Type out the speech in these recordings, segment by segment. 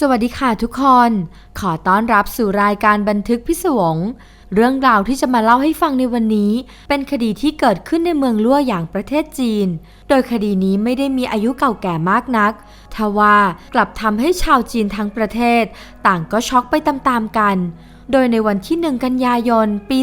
สวัสดีค่ะทุกคน ขอต้อนรับสู่รายการบันทึกพิศวง เรื่องราวที่จะมาเล่าให้ฟังในวันนี้ เป็นคดีที่เกิดขึ้นในเมืองลั่วอย่างประเทศจีน โดยคดีนี้ไม่ได้มีอายุเก่าแก่มากนัก ทว่ากลับทำให้ชาวจีนทั้งประเทศ ต่างก็ช็อกไปตามๆกัน โดยในวันที่1กันยายนปี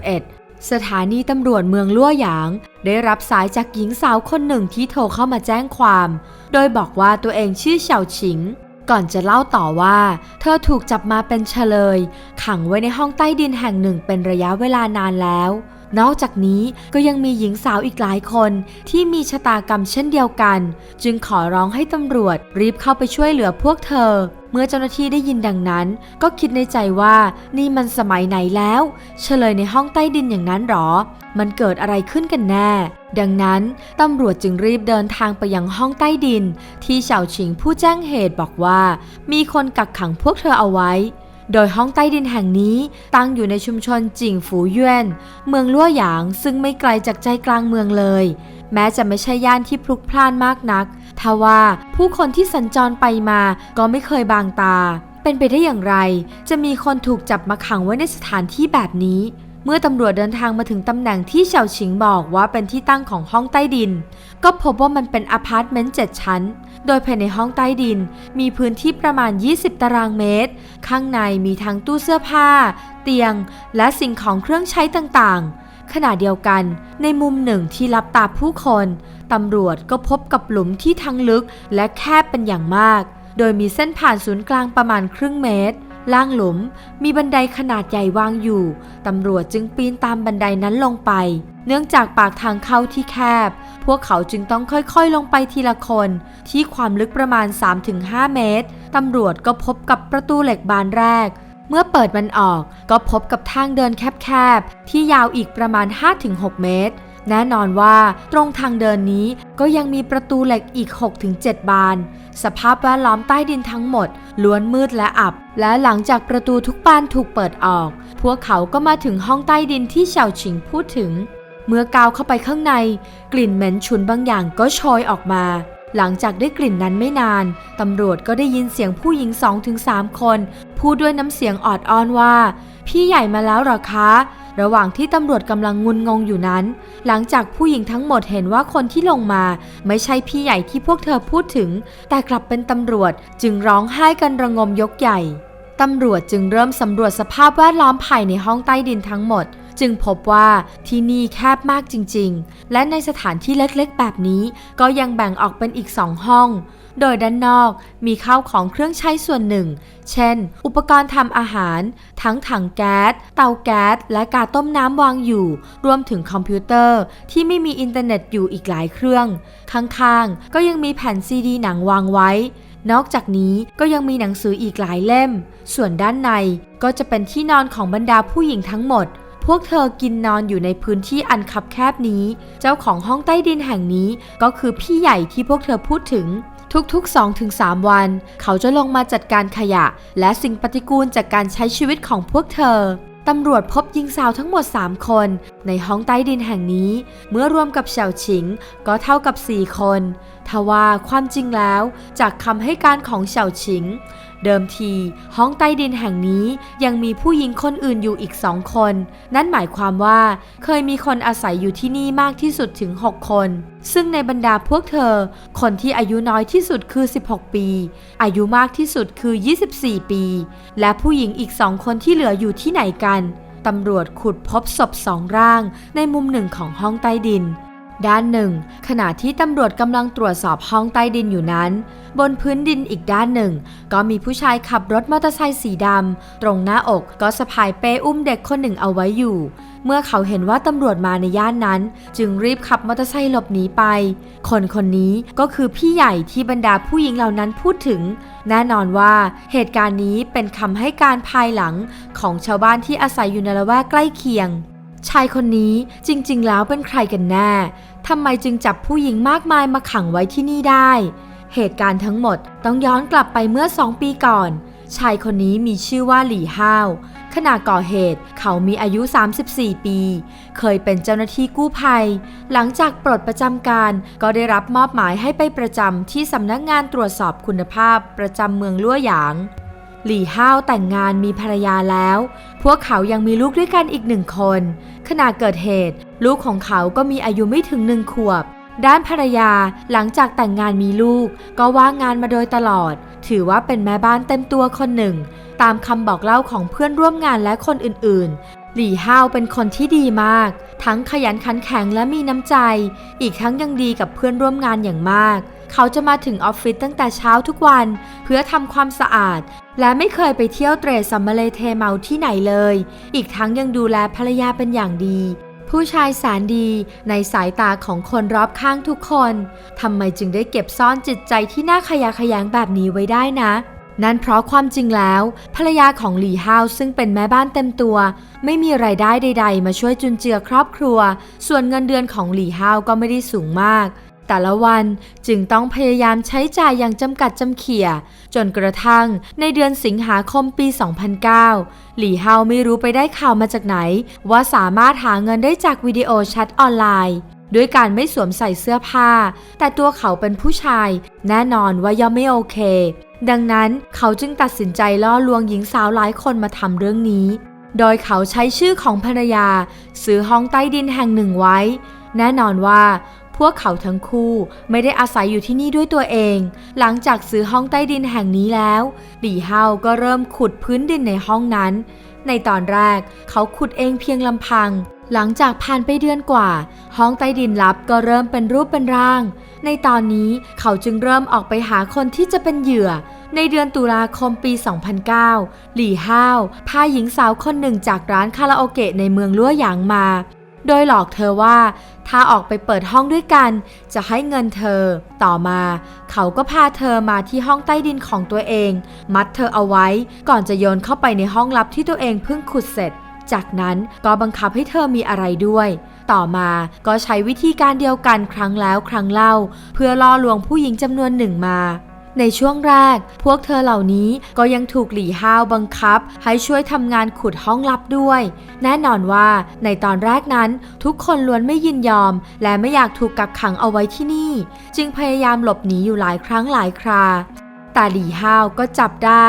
2011สถานีตำรวจเมืองลั่วหยาง ได้รับสายจากหญิงสาวคนหนึ่งที่โทรเข้ามาแจ้งความ โดยบอกว่าตัวเองชื่อเฉาฉิง ก่อนจะเล่าต่อว่า เธอถูกจับมาเป็นเฉลย ขังไว้ในห้องใต้ดินแห่งหนึ่งเป็นระยะเวลานานแล้ว นอกจากนี้ก็ยังมีหญิงสาวอีกหลายคนที่มีชะตากรรมเช่นเดียวกัน จึงขอร้องให้ตำรวจรีบเข้าไปช่วยเหลือพวกเธอ เมื่อเจ้าหน้าที่ได้ยินดังนั้น ก็คิดในใจว่านี่มันสมัยไหนแล้ว เฉลยในห้องใต้ดินอย่างนั้นหรอ มันเกิดอะไรขึ้นกันแน่ ดังนั้นตำรวจจึงรีบเดินทางไปยังห้องใต้ดิน ที่เฉาชิงผู้แจ้งเหตุบอกว่า มีคนกักขังพวกเธอเอาไว้ โดยห้องใต้ดินแห่งนี้ตั้งอยู่ในชุมชนจิ่งฝูเย่นเมืองลั่วหยางซึ่งไม่ไกลจากใจกลางเมืองเลย แม้จะไม่ใช่ย่านที่พลุกพล่านมากนักทว่าผู้คนที่สัญจรไปมาก็ไม่เคยบางตา เป็นไปได้อย่างไร จะมีคนถูกจับมาขังไว้ในสถานที่แบบนี้ เมื่อตำรวจเดินทางมาถึงตำแหน่งที่เฉาชิงบอกว่าเป็นที่ตั้งของห้องใต้ดิน ก็พบว่ามันเป็นอพาร์ตเมนต์7ชั้น โดยภายในห้องใต้ดิน มีพื้นที่ประมาณ 20 ตารางเมตร ข้างในมีทั้งตู้เสื้อผ้า เตียง และสิ่งของเครื่องใช้ต่างๆ ขณะเดียวกันในมุมหนึ่งที่รับตาผู้คนตำรวจก็พบกับหลุมที่ทั้งลึกและแคบเป็นอย่างมาก โดยมีเส้นผ่านศูนย์กลางประมาณครึ่งเมตร ล่างหลุมมีบันไดขนาดใหญ่วางอยู่ ตำรวจจึงปีนตามบันไดนั้นลงไป เนื่องจากปากทางเข้าที่แคบ พวกเขาจึงต้องค่อยๆลงไปทีละคน ที่ความลึกประมาณ 3-5 เมตร ตำรวจก็พบกับประตูเหล็กบานแรก เมื่อเปิดมันออกก็พบกับทางเดินแคบๆ ที่ยาวอีกประมาณ 5-6 เมตร แน่นอนว่าตรงทางเดินนี้ก็ยังมีประตูเหล็กอีก 6-7 บาน สภาพแวดล้อมใต้ดินทั้งหมด ล้วนมืดและอับ และหลังจากประตูทุกบานถูกเปิดออก พวกเขาก็มาถึงห้องใต้ดินที่เฉาชิงพูดถึง เมื่อก้าวเข้าไปข้างใน กลิ่นเหม็นฉุนบางอย่างก็โชยออกมา หลังจากได้กลิ่นนั้นไม่นาน ตำรวจก็ได้ยินเสียงผู้หญิง2-3คน พูดด้วยน้ำเสียงออดอ้อนว่า พี่ใหญ่มาแล้วหรอคะ ระหว่างที่ตำรวจกำลังงุนงงอยู่นั้น หลังจากผู้หญิงทั้งหมดเห็นว่าคนที่ลงมา ไม่ใช่พี่ใหญ่ที่พวกเธอพูดถึง แต่กลับเป็นตำรวจจึงร้องไห้กันระงมยกใหญ่ตำรวจจึงเริ่มสำรวจสภาพแวดล้อมภายในห้องใต้ดินทั้งหมด จึงพบว่าที่นี่แคบมากจริงๆ และในสถานที่เล็กๆ แบบนี้ก็ยังแบ่งออกเป็นอีกสองห้อง โดยด้านนอกมีข้าวของเครื่องใช้ส่วนหนึ่ง เช่น อุปกรณ์ทำอาหาร ทั้งถังแก๊ส เตาแก๊ส และกาต้มน้ำวางอยู่ รวมถึงคอมพิวเตอร์ที่ไม่มีอินเทอร์เน็ตอยู่อีกหลายเครื่อง ข้างๆ ก็ยังมีแผ่นซีดีหนังวางไว้นอกจากนี้ก็ยังมีหนังสืออีกหลายเล่ม ส่วนด้านในก็จะเป็นที่นอนของบรรดาผู้หญิงทั้งหมด วกเธอกินนอนอยู่ในพื้นที่อันคับแคบนี้ เจ้าของห้องใต้ดินแห่งนี้ก็คือพี่ใหญ่ที่พวกเธอพูดถึงทุกๆ 2-3 วัน เขาจะลงมาจัดการขยะ และสิ่งปฏิกูลจากการใช้ชีวิตของพวกเธอ ตำรวจพบหญิงสาวทั้งหมด 3 คน ในห้องใต้ดินแห่งนี้ เมื่อรวมกับเฉาฉิง ก็เท่ากับ 4 คน ทว่าความจริงแล้ว จากคำให้การของเฉาฉิง เดิมที ห้องใต้ดินแห่งนี้ยังมีผู้หญิงคนอื่นอยู่อีกสองคน นั่นหมายความว่าเคยมีคนอาศัยอยู่ที่นี่มากที่สุดถึง 6 คน ซึ่งในบรรดาพวกเธอ คนที่อายุน้อยที่สุดคือ 16 ปี อายุมากที่สุดคือ 24 ปี และผู้หญิงอีกสองคนที่เหลืออยู่ที่ไหนกันตำรวจขุดพบศพสองร่างในมุมหนึ่งของห้องใต้ดิน ด้านหนึ่ง ขณะที่ตำรวจกำลังตรวจสอบห้องใต้ดินอยู่นั้น บนพื้นดินอีกด้านหนึ่ง ก็มีผู้ชายขับรถมอเตอร์ไซค์สีดำตรงหน้าอกก็สะพายเป้อุ้มเด็กคนหนึ่งเอาไว้อยู่ เมื่อเขาเห็นว่าตำรวจมาในย่านนั้น จึงรีบขับมอเตอร์ไซค์หลบหนีไป คนคนนี้ก็คือพี่ใหญ่ที่บรรดาผู้หญิงเหล่านั้นพูดถึง แน่นอนว่าเหตุการณ์นี้เป็นคำให้การภายหลังของชาวบ้านที่อาศัยอยู่ในละแวกใกล้เคียงชายคนนี้จริงๆ แล้วเป็นใครกันแน่ ทำไมจึงจับผู้หญิงมากมายมาขังไว้ที่นี่ได้ เหตุการณ์ทั้งหมดต้องย้อนกลับไปเมื่อสองปีก่อน ชายคนนี้มีชื่อว่าหลี่ห้าวขณะก่อเหตุเขามีอายุ 34 ปี เคยเป็นเจ้าหน้าที่กู้ภัย หลังจากปลดประจำการก็ได้รับมอบหมายให้ไปประจำที่สำนักงานตรวจสอบคุณภาพประจำเมืองลั่วหยาง หลี่ห้าวแต่งงานมีภรรยาแล้ว พวกเขายังมีลูกด้วยกันอีกหนึ่งคน ขณะเกิดเหตุ ลูกของเขาก็มีอายุไม่ถึงหนึ่งขวบ ด้านภรรยาหลังจากแต่งงานมีลูก ก็ว่างงานมาโดยตลอด ถือว่าเป็นแม่บ้านเต็มตัวคนหนึ่ง ตามคำบอกเล่าของเพื่อนร่วมงานและคนอื่นๆ หลี่ห้าวเป็นคนที่ดีมาก ทั้งขยันขันแข็งและมีน้ำใจ อีกทั้งยังดีกับเพื่อนร่วมงานอย่างมาก เขาจะมาถึงออฟฟิศตั้งแต่เช้าทุกวัน เพื่อทำความสะอาด และไม่เคยไปเที่ยวเตรซัมมาเลเทเมาที่ไหนเลย อีกทั้งยังดูแลภรรยาเป็นอย่างดี ผู้ชายแสนดีในสายตาของคนรอบข้างทุกคน ทำไมจึงได้เก็บซ่อนจิตใจที่น่าขยะแขยงแบบนี้ไว้ได้นะ นั่นเพราะความจริงแล้ว ภรรยาของหลี่ฮาวซึ่งเป็นแม่บ้านเต็มตัว ไม่มีไรายได้ใด ๆ มาช่วยจุนเจือครอบครัว ส่วนเงินเดือนของหลี่ฮาวก็ไม่ได้สูงมาก แต่ละวันจึงต้องพยายามใช้จ่ายอย่างจำกัดจำเขี่ย จนกระทั่งในเดือนสิงหาคมปี 2009 หลี่เฮาไม่รู้ไปได้ข่าวมาจากไหน ว่าสามารถหาเงินได้จากวิดีโอแชทออนไลน์ ด้วยการไม่สวมใส่เสื้อผ้า แต่ตัวเขาเป็นผู้ชาย แน่นอนว่าย่อมไม่โอเค ดังนั้นเขาจึงตัดสินใจล่อลวงหญิงสาวหลายคนมาทำเรื่องนี้โดยเขาใช้ชื่อของภรรยา ซื้อห้องใต้ดินแห่งหนึ่งไว้ แน่นอนว่า วกเขาทั้งคู่ไม่ได้อาศัยอยู่ที่นี่ด้วยตัวเอง หลังจากซื้อห้องใต้ดินแห่งนี้แล้วหลี่เฮาก็เริ่มขุดพื้นดินในห้องนั้น ในตอนแรกเขาขุดเองเพียงลำพัง หลังจากผ่านไปเดือนกว่า ห้องใต้ดินลับก็เริ่มเป็นรูปเป็นร่าง ในตอนนี้เขาจึงเริ่มออกไปหาคนที่จะเป็นเหยื่อในเดือนตุลาคมปี 2009 หลี่ห้าว พาหญิงสาวคนหนึ่งจากร้านคาราโอเกะในเมืองลั่วหยางมา โดยหลอกเธอว่า ถ้าออกไปเปิดห้องด้วยกัน จะให้เงินเธอ ต่อมา เขาก็พาเธอมาที่ห้องใต้ดินของตัวเอง มัดเธอเอาไว้ ก่อนจะโยนเข้าไปในห้องลับที่ตัวเองเพิ่งขุดเสร็จ จากนั้นก็บังคับให้เธอมีอะไรด้วย ต่อมาก็ใช้วิธีการเดียวกันครั้งแล้วครั้งเล่า เพื่อล่อลวงผู้หญิงจำนวนหนึ่งมา ในช่วงแรก พวกเธอเหล่านี้ก็ยังถูกหลี่ห้าวบังคับ ให้ช่วยทำงานขุดห้องลับด้วย แน่นอนว่าในตอนแรกนั้นทุกคนล้วนไม่ยินยอม และไม่อยากถูกกักขังเอาไว้ที่นี่ จึงพยายามหลบหนีอยู่หลายครั้งหลายครา ต่หลี่ห้าวก็จับได้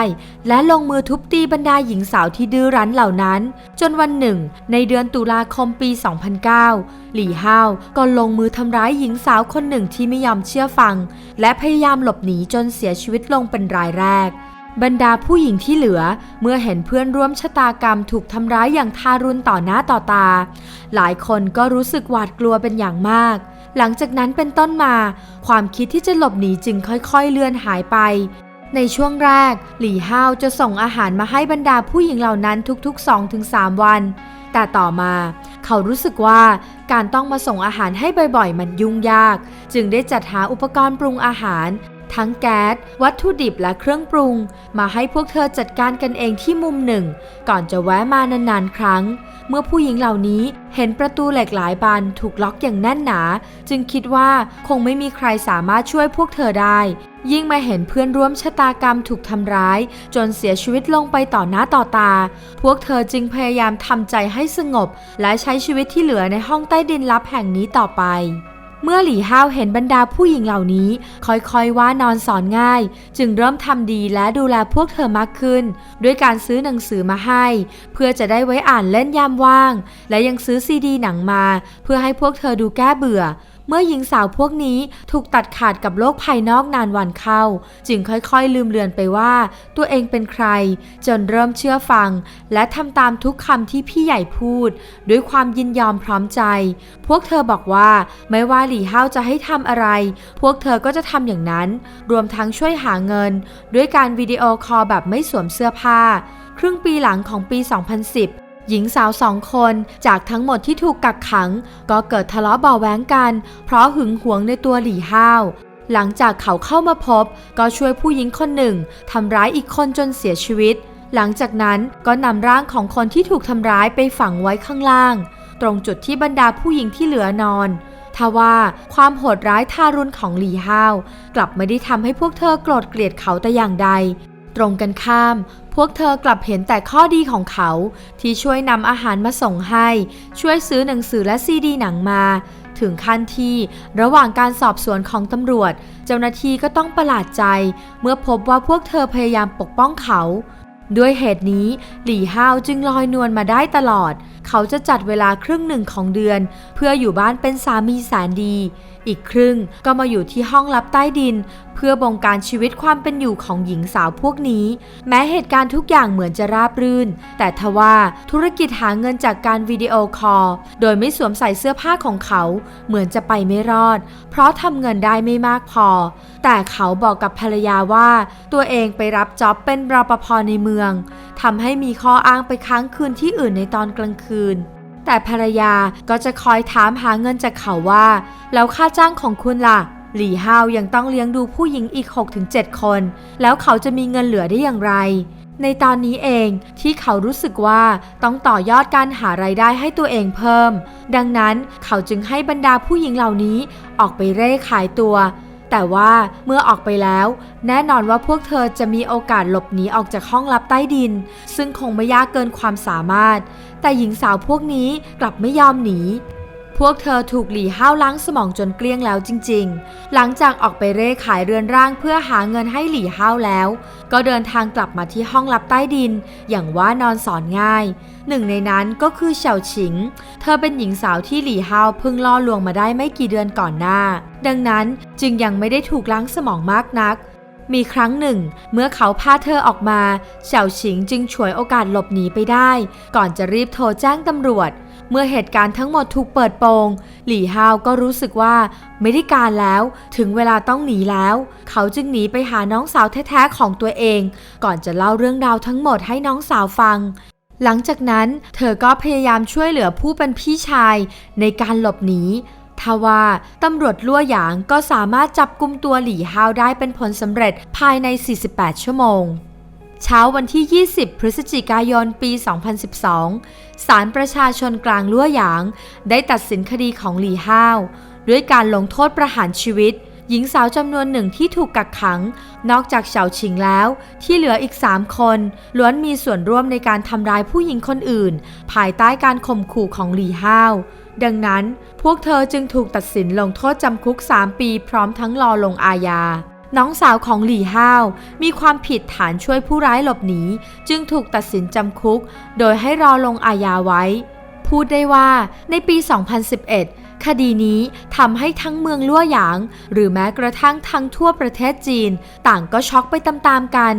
และลงมือทุบตีบรรดาหญิงสาวที่ดื้อรั้นเหล่านั้น จนวันหนึ่ง ในเดือนตุลาคมปี 2009 หลี่ห้าวก็ลงมือทำร้ายหญิงสาวคนหนึ่งที่ไม่ยอมเชื่อฟัง และพยายามหลบหนีจนเสียชีวิตลงเป็นรายแรก บรรดาผู้หญิงที่เหลือเมื่อเห็นเพื่อนร่วมชะตากรรมถูกทำร้ายอย่างทารุณต่อหน้าต่อตา หลายคนก็รู้สึกหวาดกลัวเป็นอย่างมาก หลังจากนั้นเป็นต้นมา ความคิดที่จะหลบหนีจึงค่อยๆเลือนหายไป ในช่วงแรก หลี่ห้าวจะส่งอาหารมาให้บรรดาผู้หญิงเหล่านั้นทุกๆ 2-3 วัน แต่ต่อมา เขารู้สึกว่าการต้องมาส่งอาหารให้บ่อยๆ มันยุ่งยาก จึงได้จัดหาอุปกรณ์ปรุงอาหาร ทั้งแก๊ส วัตถุดิบและเครื่องปรุง มาให้พวกเธอจัดการกันเองที่มุมหนึ่ง ก่อนจะแวะมานานๆ ครั้ง เมื่อผู้หญิงเหล่านี้เห็นประตูเหล็กหลายบานถูกล็อกอย่างแน่นหนา จึงคิดว่าคงไม่มีใครสามารถช่วยพวกเธอได้ ยิ่งมาเห็นเพื่อนร่วมชะตากรรมถูกทำร้าย จนเสียชีวิตลงไปต่อหน้าต่อตา พวกเธอจึงพยายามทำใจให้สงบ และใช้ชีวิตที่เหลือในห้องใต้ดินลับแห่งนี้ต่อไป เมื่อหลี่ห้าวเห็นบรรดาผู้หญิงเหล่านี้ ค่อยๆว่านอนสอนง่าย จึงเริ่มทำดีและดูแลพวกเธอมากขึ้น ด้วยการซื้อหนังสือมาให้ เพื่อจะได้ไว้อ่านเล่นยามว่าง และยังซื้อซีดีหนังมา เพื่อให้พวกเธอดูแก้เบื่อ เมื่อหญิงสาวพวกนี้ถูกตัดขาดกับโลกภายนอกนานวันเข้า จึงค่อยๆลืมเลือนไปว่า ตัวเองเป็นใคร จนเริ่มเชื่อฟัง และทำตามทุกคำที่พี่ใหญ่พูด ด้วยความยินยอมพร้อมใจ พวกเธอบอกว่าไม่ว่าหลี่เฮาจะให้ทำอะไร พวกเธอก็จะทำอย่างนั้น รวมทั้งช่วยหาเงิน ด้วยการวิดีโอคอลแบบไม่สวมเสื้อผ้า ครึ่งปีหลังของปี 2010 หญิงสาวสองคนจากทั้งหมดที่ถูกกักขัง ก็เกิดทะเลาะเบาะแว้งกัน เพราะหึงหวงในตัวหลี่ห้าวหลังจากเขาเข้ามาพบ ก็ช่วยผู้หญิงคนหนึ่งทำร้ายอีกคนจนเสียชีวิต หลังจากนั้นก็นำร่างของคนที่ถูกทำร้ายไปฝังไว้ข้างล่าง ตรงจุดที่บรรดาผู้หญิงที่เหลือนอนทว่าความโหดร้ายทารุณของหลี่ห้าว กลับไม่ได้ทำให้พวกเธอโกรธเกลียดเขาแต่อย่างใด ตรงกันข้าม พวกเธอกลับเห็นแต่ข้อดีของเขา ที่ช่วยนำอาหารมาส่งให้ ช่วยซื้อหนังสือและซีดีหนังมา ถึงขั้นที่ระหว่างการสอบสวนของตำรวจ เจ้าหน้าที่ก็ต้องประหลาดใจ เมื่อพบว่าพวกเธอพยายามปกป้องเขาด้วยเหตุนี้ หลี่ฮาวจึงลอยนวลมาได้ตลอด เขาจะจัดเวลาครึ่งหนึ่งของเดือน เพื่ออยู่บ้านเป็นสามีแสนดี อีกครึ่งก็มาอยู่ที่ห้องลับใต้ดิน เพื่อบงการชีวิตความเป็นอยู่ของหญิงสาวพวกนี้ แม้เหตุการณ์ทุกอย่างเหมือนจะราบรื่น แต่ทว่าธุรกิจหาเงินจากการวิดีโอคอลโดยไม่สวมใส่เสื้อผ้าของเขา เหมือนจะไปไม่รอด เพราะทำเงินได้ไม่มากพอ แต่เขาบอกกับภรรยาว่า ตัวเองไปรับจ็อบเป็นรปภในเมืองทำให้มีข้ออ้างไปค้างคืนที่อื่นในตอนกลางคืน แต่ภรรยาก็จะคอยถามหาเงินจากเขาว่า แล้วค่าจ้างของคุณล่ะ หลี่ฮาวยังต้องเลี้ยงดูผู้หญิงอีก 6-7 คน แล้วเขาจะมีเงินเหลือได้อย่างไร ในตอนนี้เองที่เขารู้สึกว่าต้องต่อยอดการหารายได้ให้ตัวเองเพิ่ม ดังนั้นเขาจึงให้บรรดาผู้หญิงเหล่านี้ออกไปเร่ขายตัว แต่ว่าเมื่อออกไปแล้ว แน่นอนว่าพวกเธอจะมีโอกาสหลบหนีออกจากห้องลับใต้ดิน ซึ่งคงไม่ยากเกินความสามารถ แต่หญิงสาวพวกนี้กลับไม่ยอมหนี พวกเธอถูกหลี่ห้าวล้างสมองจนเกลี้ยงแล้วจริงๆ หลังจากออกไปเร่ขายเรือนร่างเพื่อหาเงินให้หลี่ห้าวแล้ว ก็เดินทางกลับมาที่ห้องลับใต้ดิน อย่างว่านอนสอนง่าย หนึ่งในนั้นก็คือเฉาฉิง เธอเป็นหญิงสาวที่หลี่ฮาวเพิ่งล่อลวงมาได้ไม่กี่เดือนก่อนหน้า ดังนั้นจึงยังไม่ได้ถูกล้างสมองมากนักมีครั้งหนึ่ง เมื่อเขาพาเธอออกมาเฉาฉิงจึงฉวยโอกาสหลบหนีไปได้ ก่อนจะรีบโทรแจ้งตำรวจ เมื่อเหตุการณ์ทั้งหมดถูกเปิดโปง หลี่ฮาวก็รู้สึกว่าไม่ได้การแล้ว ถึงเวลาต้องหนีแล้ว เขาจึงหนีไปหาน้องสาวแท้ๆของตัวเอง ก่อนจะเล่าเรื่องราวทั้งหมดให้น้องสาวฟังหลังจากนั้นเธอก็พยายามช่วยเหลือผู้เป็นพี่ชายในการหลบหนีทว่าตำรวจลั่วหยางก็สามารถจับกุมตัวหลี่ฮาวได้เป็นผลสำเร็จภายใน 48 ชั่วโมง เช้าวันที่ 20 พฤศจิกายน ปี 2012 ศาลประชาชนกลางลั่วหยาง ได้ตัดสินคดีของหลี่ห้าว ด้วยการลงโทษประหารชีวิต หญิงสาวจำนวนหนึ่งที่ถูกกักขัง นอกจากเฉาชิงแล้ว ที่เหลืออีก 3 คน ล้วนมีส่วนร่วมในการทำร้ายผู้หญิงคนอื่น ภายใต้การข่มขู่ของหลี่ห้าว ดังนั้น พวกเธอจึงถูกตัดสินลงโทษจำคุก 3 ปี พร้อมทั้งรอลงอาญา น้องสาวของหลี่ห้าว มีความผิดฐานช่วยผู้ร้ายหลบหนี จึงถูกตัดสินจำคุก โดยให้รอลงอาญาไว้ พูดได้ว่าในปี 2011 คดีนี้ทำให้ทั้งเมืองลั่วหยาง หรือแม้กระทั่งทั้งทั่วประเทศจีน ต่างก็ช็อกไปตามๆกัน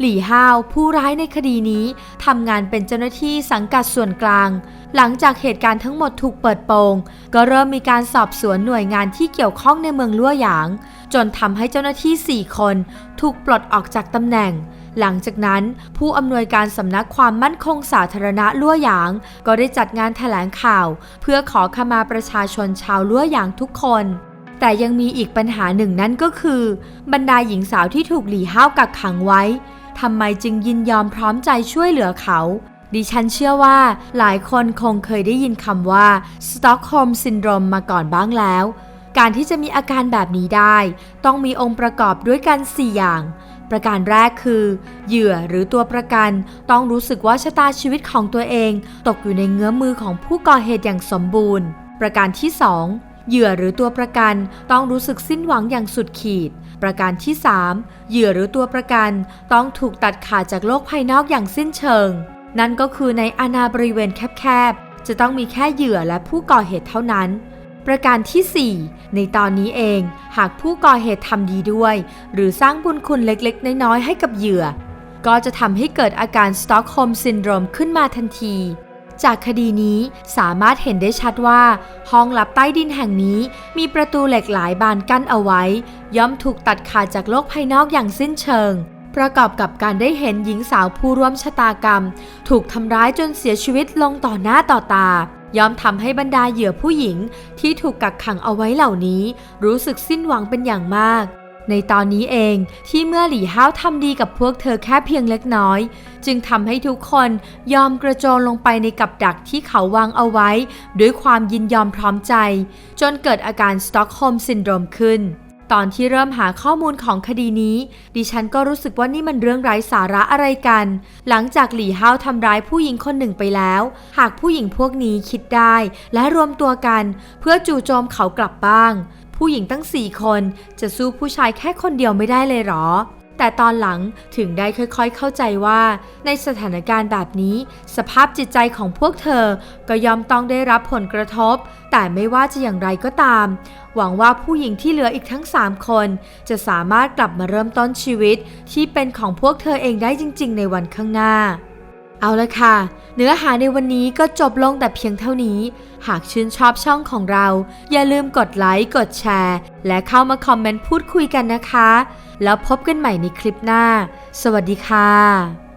หลี่ฮาวผู้ร้ายในคดีนี้ทำงานเป็นเจ้าหน้าที่สังกัดส่วนกลาง หลังจากเหตุการณ์ทั้งหมดถูกเปิดโปง ก็เริ่มมีการสอบสวนหน่วยงานที่เกี่ยวข้องในเมืองลั่วหยาง จนทำให้เจ้าหน้าที่ 4 คนถูกปลดออกจากตำแหน่ง หลังจากนั้นผู้อำนวยการสำนักความมั่นคงสาธารณะลั่วหยาง ก็ได้จัดงานแถลงข่าว เพื่อขอขมาประชาชนชาวลั่วหยางทุกคนแต่ยังมีอีกปัญหาหนึ่งนั่นก็คือ บรรดาหญิงสาวที่ถูกหลี่ห้าวกักขังไว้ทำไมจึงยินยอมพร้อมใจช่วยเหลือเขา ดิฉันเชื่อว่าหลายคนคงเคยได้ยินคำว่า Stockholm Syndrome มาก่อนบ้างแล้ว การที่จะมีอาการแบบนี้ได้ ต้องมีองค์ประกอบด้วยกัน 4 อย่าง ประการแรกคือ เหยื่อหรือตัวประกัน ต้องรู้สึกว่าชะตาชีวิตของตัวเอง ตกอยู่ในเงื้อมือของผู้ก่อเหตุอย่างสมบูรณ์ ประการที่ 2 เหยื่อหรือตัวประกันต้องรู้สึกสิ้นหวังอย่างสุดขีด ประการที่ 3 เหยื่อหรือตัวประกัน ต้องถูกตัดขาดจากโลกภายนอกอย่างสิ้นเชิง นั่นก็คือในอาณาบริเวณแคบๆจะต้องมีแค่เหยื่อและผู้ก่อเหตุเท่านั้น ประการที่ 4 ในตอนนี้เอง หากผู้ก่อเหตุทำดีด้วย หรือสร้างบุญคุณเล็กๆ น้อยๆ ให้กับเหยื่อ ก็จะทำให้เกิดอาการสต็อกโฮมซินโดรมขึ้นมาทันที จากคดีนี้สามารถเห็นได้ชัดว่า ห้องลับใต้ดินแห่งนี้ มีประตูเหล็กหลายบานกั้นเอาไว้ ย่อมถูกตัดขาดจากโลกภายนอกอย่างสิ้นเชิง ประกอบกับการได้เห็นหญิงสาวผู้ร่วมชะตากรรม ถูกทำร้ายจนเสียชีวิตลงต่อหน้าต่อตา ย่อมทำให้บรรดาเหยื่อผู้หญิงที่ถูกกักขังเอาไว้เหล่านี้ รู้สึกสิ้นหวังเป็นอย่างมาก ในตอนนี้เองที่เมื่อหลี่ห้าวทำดีกับพวกเธอแค่เพียงเล็กน้อย จึงทำให้ทุกคนยอมกระโจนลงไปในกับดักที่เขาวางเอาไว้ ด้วยความยินยอมพร้อมใจ จนเกิดอาการสต็อกโฮมซินโดรมขึ้น ตอนที่เริ่มหาข้อมูลของคดีนี้ ดิฉันก็รู้สึกว่านี่มันเรื่องไร้สาระอะไรกัน หลังจากหลี่เฮาทำร้ายผู้หญิงคนหนึ่งไปแล้ว หากผู้หญิงพวกนี้คิดได้ และรวมตัวกัน เพื่อจู่โจมเขากลับบ้าง ผู้หญิงตั้งสี่คนจะสู้ผู้ชายแค่คนเดียวไม่ได้เลยหรอ แต่ตอนหลังถึงได้ค่อยๆเข้าใจว่า ในสถานการณ์แบบนี้ สภาพจิตใจของพวกเธอก็ยอมต้องได้รับผลกระทบ แต่ไม่ว่าจะอย่างไรก็ตาม หวังว่าผู้หญิงที่เหลืออีกทั้ง 3 คน จะสามารถกลับมาเริ่มต้นชีวิตที่เป็นของพวกเธอเองได้จริง ๆ ในวันข้างหน้า เอาละค่ะ เนื้อหาในวันนี้ก็จบลงแต่เพียงเท่านี้ หากชื่นชอบช่องของเรา อย่าลืมกดไลค์ กดแชร์ และเข้ามาคอมเมนต์พูดคุยกันนะคะ แล้วพบกันใหม่ในคลิปหน้า สวัสดีค่ะ